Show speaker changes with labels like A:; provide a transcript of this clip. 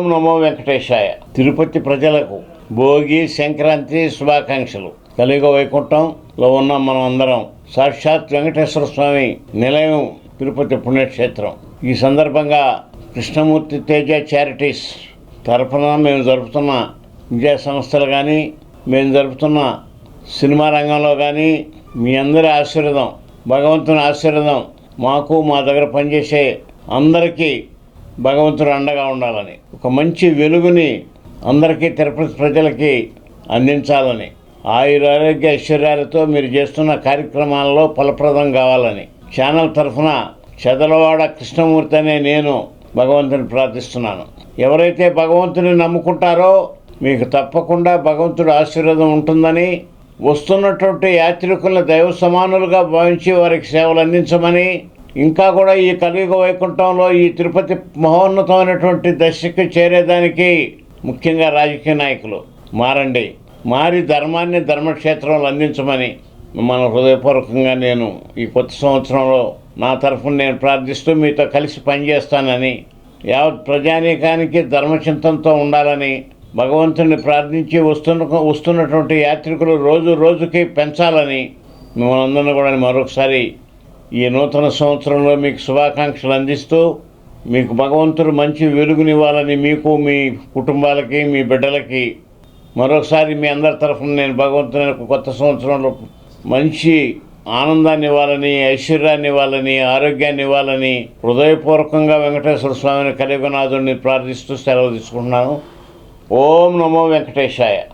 A: ఓం నమో వెంకటేశాయ. తిరుపతి ప్రజలకు భోగి సంక్రాంతి శుభాకాంక్షలు. కలియుగ వైకుంఠంలో ఉన్న మనం అందరం సాక్షాత్ వెంకటేశ్వర స్వామి నిలయం తిరుపతి పుణ్యక్షేత్రం. ఈ సందర్భంగా కృష్ణమూర్తి తేజ చారిటీస్ తరఫున మేము జరుపుతున్న విద్యా సంస్థలు కానీ మేము జరుపుతున్న సినిమా రంగంలో కానీ మీ అందరి ఆశీర్వాదం భగవంతుని ఆశీర్వాదం మాకు మా దగ్గర పనిచేసే అందరికీ భగవంతుడు అండగా ఉండాలని ఒక మంచి వెలుగుని అందరికీ తిరుపతి ప్రజలకి అందించాలని ఆయుర ఆరోగ్య ఐశ్వర్యాలతో మీరు చేస్తున్న కార్యక్రమాల్లో ఫలప్రదం కావాలని. ఛానల్ తరఫున చెదలవాడ కృష్ణమూర్తి అనే నేను భగవంతుని ప్రార్థిస్తున్నాను. ఎవరైతే భగవంతుని నమ్ముకుంటారో మీకు తప్పకుండా భగవంతుడు ఆశీర్వాదం ఉంటుందని వస్తున్నటువంటి యాత్రికులను దైవ సమానులుగా భావించి వారికి సేవలు అందించమని ఇంకా కూడా ఈ కలియుగ వైకుంఠంలో ఈ తిరుపతి మహోన్నతమైనటువంటి దశకు చేరేదానికి ముఖ్యంగా రాజకీయ నాయకులు. మారండి. మారి ధర్మాన్ని ధర్మక్షేత్రంలో అందించమని మన హృదయపూర్వకంగా నేను ఈ కొత్త సంవత్సరంలో నా తరఫున నేను ప్రార్థిస్తూ మీతో కలిసి పనిచేస్తానని యావత్ ప్రజానీకానికి ధర్మచింతంతో ఉండాలని భగవంతుని ప్రార్థించి వస్తున్న వస్తున్నటువంటి యాత్రికులు రోజు రోజుకి పెంచాలని మిమ్మల్ని అందరినీ కూడా మరొకసారి ఈ నూతన సంవత్సరంలో మీకు శుభాకాంక్షలు అందిస్తూ మీకు భగవంతుడు మంచి వెలుగునివ్వాలని మీకు మీ కుటుంబాలకి మీ బిడ్డలకి మరొకసారి మీ అందరి తరఫున నేను భగవంతుని కొత్త సంవత్సరంలో మంచి ఆనందాన్ని ఇవ్వాలని ఐశ్వర్యాన్ని ఇవ్వాలని ఆరోగ్యాన్ని ఇవ్వాలని హృదయపూర్వకంగా వెంకటేశ్వర స్వామిని కలియుగనాథుడిని ప్రార్థిస్తూ సెలవు తీసుకుంటున్నాను. ఓం నమో వెంకటేశాయ.